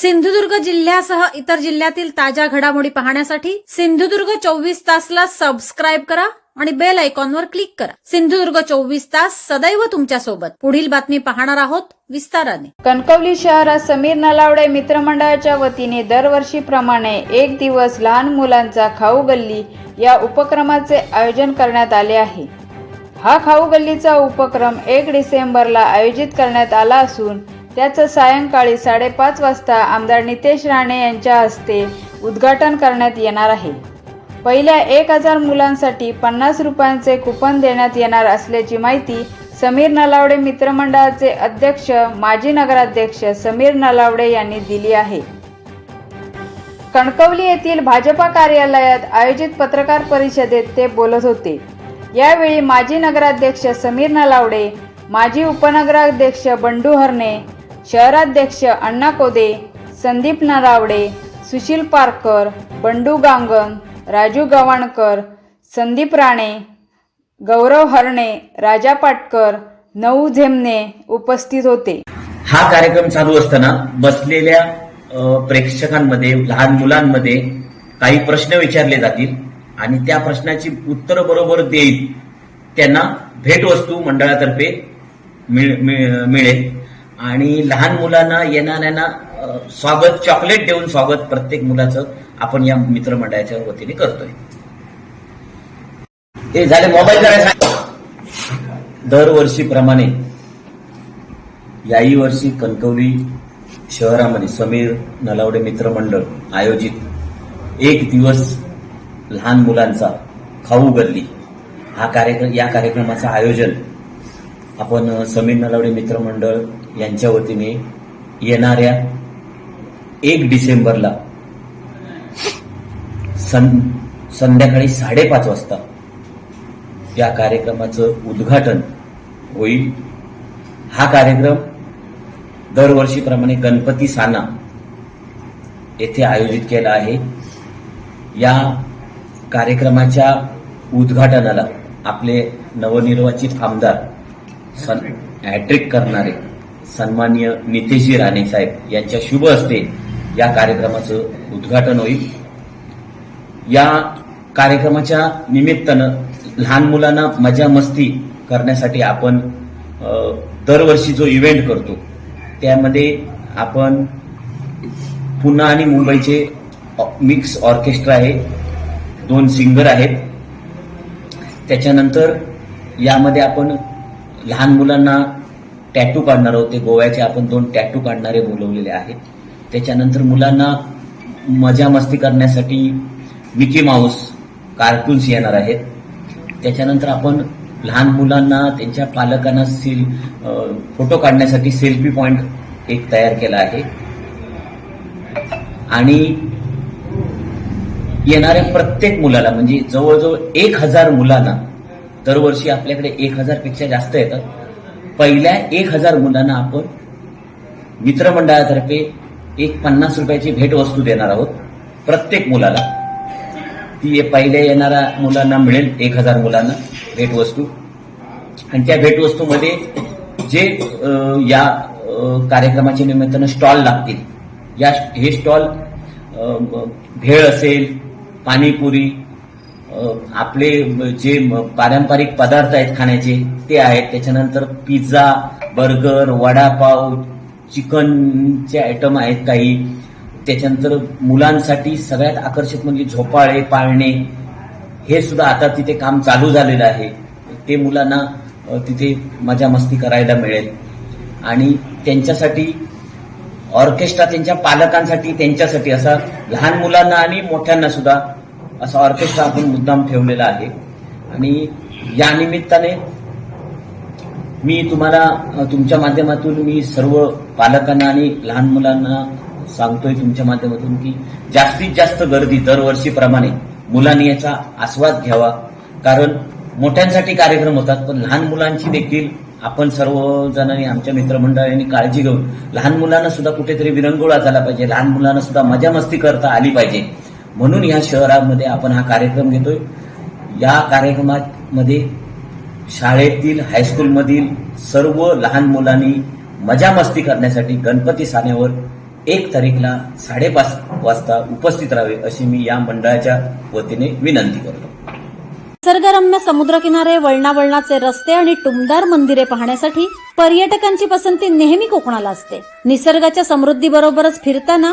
सिंधुदुर्ग जिल्ह्यासह इतर जिल्ह्यातील ताज्या घडामोडी पाहण्यासाठी सिंधुदुर्ग चोवीस तासला सबस्क्राईब करा आणि बेल आयकॉनवर क्लिक करा. सिंधुदुर्ग चोवीस तास सदैव तुमच्यासोबत. पुढील बातमी पाहणार आहोत विस्ताराने. कणकवली शहरात समीर नलावडे मित्रमंडळाच्या वतीने दरवर्षीप्रमाणे एक दिवस लहान मुलांचा खाऊ गल्ली या उपक्रमाचे आयोजन करण्यात आले आहे. हा खाऊ गल्लीचा उपक्रम एक डिसेंबरला आयोजित करण्यात आला असून त्याचं सायंकाळी साडेपाच वाजता आमदार नितेश राणे यांच्या हस्ते उद्घाटन करण्यात येणार आहे. पहिल्या एक हजार मुलांसाठी पन्नास रुपयांचे कुपन देण्यात येणार असल्याची माहिती समीर नलावडे मित्रमंडळाचे अध्यक्ष माजी नगराध्यक्ष समीर नलावडे यांनी दिली आहे. कणकवली येथील भाजपा कार्यालयात आयोजित पत्रकार परिषदेत ते बोलत होते. यावेळी माजी नगराध्यक्ष समीर नलावडे माजी उपनगराध्यक्ष बंडू हरणे शहराध्यक्ष अण्णा कोदे संदीप नरावडे सुशील पारकर बंडू गांगण राजू गवाणकर संदीप राणे गौरव हरणे राजा पाटकर नऊ झेमने उपस्थित होते. हा कार्यक्रम चालू असताना बसलेल्या प्रेक्षकांमध्ये लहान मुलांमध्ये काही प्रश्न विचारले जातील आणि त्या प्रश्नाची उत्तर बरोबर देईल त्यांना भेटवस्तू मंडळातर्फे मिळ- मिळ- मिळेल. आणि लहान मुलांना येणाऱ्यांना स्वागत चॉकलेट देऊन स्वागत प्रत्येक मुलाचं आपण या मित्रमंडळाच्या वतीने करतोय. हे झाले मोबाईल करायचा दरवर्षीप्रमाणे याही वर्षी कणकवली शहरामध्ये समीर नलावडे मित्रमंडळ आयोजित एक दिवस लहान मुलांचा खाऊ गल्ली. हा कार्यक्रम या कार्यक्रमाचं आयोजन आपण समीर नलावडे मित्रमंडळ यांच्या वतीने येणाऱ्या एक डिसेंबरला सं संध्याकाळी साडेपाच वाजता या कार्यक्रमाचं उद्घाटन होईल. हा कार्यक्रम दरवर्षीप्रमाणे गणपती साना येथे आयोजित केला आहे. या कार्यक्रमाच्या उद्घाटनाला आपले नवनिर्वाचित आमदार सन हॅट्रिक करणारे सन्माननीय नितेशजी राणे साहेब यांच्या शुभ हस्ते या कार्यक्रमाचं उद्घाटन होईल. या कार्यक्रमाच्या निमित्तानं लहान मुलांना मजा मस्ती करण्यासाठी आपण दरवर्षी जो इव्हेंट करतो त्यामध्ये आपण पुन्हा आणि मुंबईचे मिक्स ऑर्केस्ट्रा आहे दोन सिंगर आहेत. त्याच्यानंतर यामध्ये आपण लहान मुलांना टॅटू काढणार आहोत. ते गोव्याचे आपण दोन टॅटू काढणारे बोलवलेले आहेत. त्याच्यानंतर मुलांना मजा मस्ती करण्यासाठी मिकी माऊस कार्टून्स येणार आहेत. त्याच्यानंतर आपण लहान मुलांना त्यांच्या पालकांना सेल फोटो काढण्यासाठी सेल्फी पॉइंट एक तयार केला आहे. आणि येणाऱ्या प्रत्येक मुलाला म्हणजे जवळजवळ एक हजार मुलांना दरवर्षी आपल्याकडे एक हजारपेक्षा जास्त येतात. पहिल्या एक हजार मुलांना आपण मित्रमंडळातर्फे एक पन्नास रुपयाची भेटवस्तू देणार आहोत. प्रत्येक मुलाला. ती पहिल्या येणाऱ्या मुलांना मिळेल एक हजार मुलांना भेटवस्तू. आणि त्या भेटवस्तूमध्ये जे या कार्यक्रमाचे कार्यक्रमाच्या निमित्तानं स्टॉल लागतील. या हे स्टॉल भेळ असेल पाणीपुरी आपले जे म- पारंपरिक पदार्थ आहेत खाण्याचे ते आहेत. त्याच्यानंतर पिझ्झा बर्गर वडापाव चिकनचे आयटम आहेत काही. त्याच्यानंतर मुलांसाठी सगळ्यात आकर्षक म्हणजे झोपाळे पाळणे हे सुद्धा आता तिथे काम चालू झालेलं आहे. ते मुलांना तिथे मजा मस्ती करायला मिळेल. आणि त्यांच्यासाठी ऑर्केस्ट्रा त्यांच्या पालकांसाठी त्यांच्यासाठी असा लहान मुलांना आणि मोठ्यांना सुद्धा असा ऑर्केस्ट्रा आपण मुद्दाम ठेवलेला आहे. आणि या निमित्ताने मी तुम्हाला तुमच्या माध्यमातून मी सर्व पालकांना आणि लहान मुलांना सांगतोय तुमच्या माध्यमातून की जास्तीत जास्त गर्दी दरवर्षीप्रमाणे मुलांनी याचा आस्वाद घ्यावा. कारण मोठ्यांसाठी कार्यक्रम होतात पण लहान मुलांची देखील आपण सर्वजणांनी आमच्या मित्रमंडळांनी काळजी घेऊन लहान मुलांना सुद्धा कुठेतरी विरंगुळा झाला पाहिजे. लहान मुलांना सुद्धा मजा मस्ती करता आली पाहिजे. म्हणून या शहरामध्ये आपण हा कार्यक्रम घेतोय. या कार्यक्रमामध्ये शाळेतील हायस्कूलमधील सर्व लहान मुलांनी मजा मस्ती करण्यासाठी गणपती साण्यावर एक तारीखला साडेपाच वाजता उपस्थित राहावे अशी मी या मंडळाच्या वतीने विनंती करतो. निसर्गरम्य समुद्रकिनारे वळणावळणाचे रस्ते आणि टुमदार मंदिरे पाहण्यासाठी पर्यटकांची पसंती नेहमी कोकणाला असते. निसर्गाच्या समृद्धीबरोबरच फिरताना